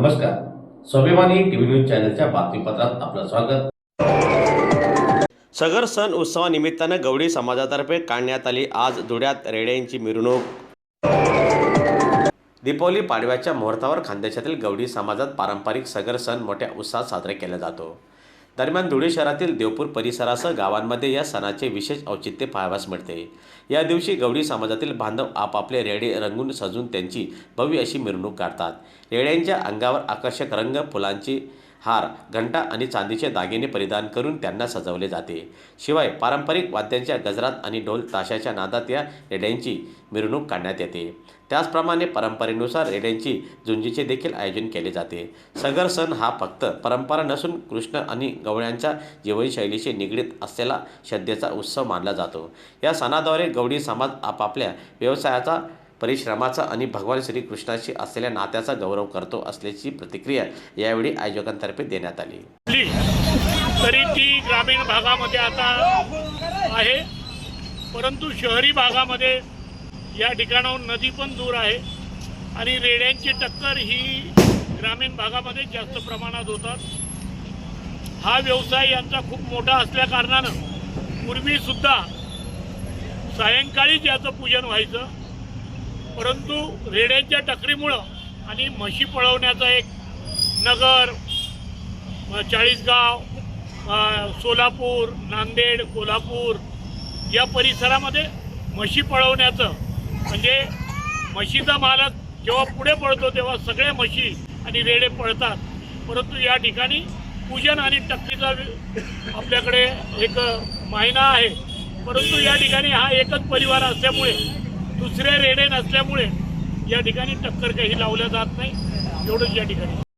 नमस्कार. स्वाभिमानी TV news चॅनलच्या बातमीपत्रात आपलं स्वागत. सगर सण उत्सवानिमित्तानं गवडी समाजातर्फे काढण्यात आली आज धुळ्यात रेड्यांची मिरवणूक. दीपावली पाडव्याच्या मुहूर्तावर खानदेशातील गवडी समाजात पारंपरिक सगर सण मोठ्या उत्साहात साजरा केला जातो. दरम्यान धुळे शहरातील देवपूर परिसरासह गावांमध्ये या सणाचे विशेष औचित्य पाहावयास मिळते. या दिवशी गवडी समाजातील बांधव आपापले रेडे रंगून सजून त्यांची भव्य अशी मिरवणूक काढतात. रेड्यांच्या अंगावर आकर्षक रंग फुलांची हार घंटा आणि चांदीचे दागिने परिधान करून त्यांना सजवले जाते. शिवाय पारंपरिक वाद्यांच्या गजरात आणि ढोल ताशाच्या नादात या रेड्यांची मिरवणूक काढण्यात येते. त्याचप्रमाणे परंपरेनुसार रेड्यांची झुंजीचे देखील आयोजन केले जाते. सगर सण हा फक्त परंपरा नसून कृष्ण आणि गवळ्यांच्या जीवनशैलीशी निगडीत असलेला श्रद्धेचा उत्सव मानला जातो. या सणाद्वारे गवडी समाज आपापल्या व्यवसायाचा परिश्रमाचा आणि भगवान श्रीकृष्णाशी असलेल्या नात्याचा गौरव करतो असल्याची प्रतिक्रिया यावेळी आयोजकांतर्फे देण्यात आली. तरी ती ग्रामीण भागामध्ये आता आहे परंतु शहरी भागामध्ये या ठिकाणाहून नदी पण दूर आहे आणि रेड्यांची टक्कर ही ग्रामीण भागामध्ये जास्त प्रमाणात होतात. हा व्यवसाय यांचा खूप मोठा असल्या कारणानं पूर्वीसुद्धा सायंकाळीच याचं पूजन व्हायचं. परंतु रेड्यांच्या टकरीमुळं आणि म्हशी पळवण्याचा एक नगर चाळीसगाव सोलापूर नांदेड कोल्हापूर या परिसरामध्ये म्हशी पळवण्याचं म्हणजे म्हशीचा मालक जेव्हा पुढे पळतो तेव्हा सगळ्या म्हशी आणि रेडे पळतात. परंतु या ठिकाणी पूजन आणि टक्कीचा आपल्याकडे एक महिना आहे. परंतु या ठिकाणी हा एकच परिवार असल्यामुळे दुसरे रेडे नसल्यामुळे या ठिकाणी टक्कर काही लावल्या जात नाही. एवढंच या ठिकाणी.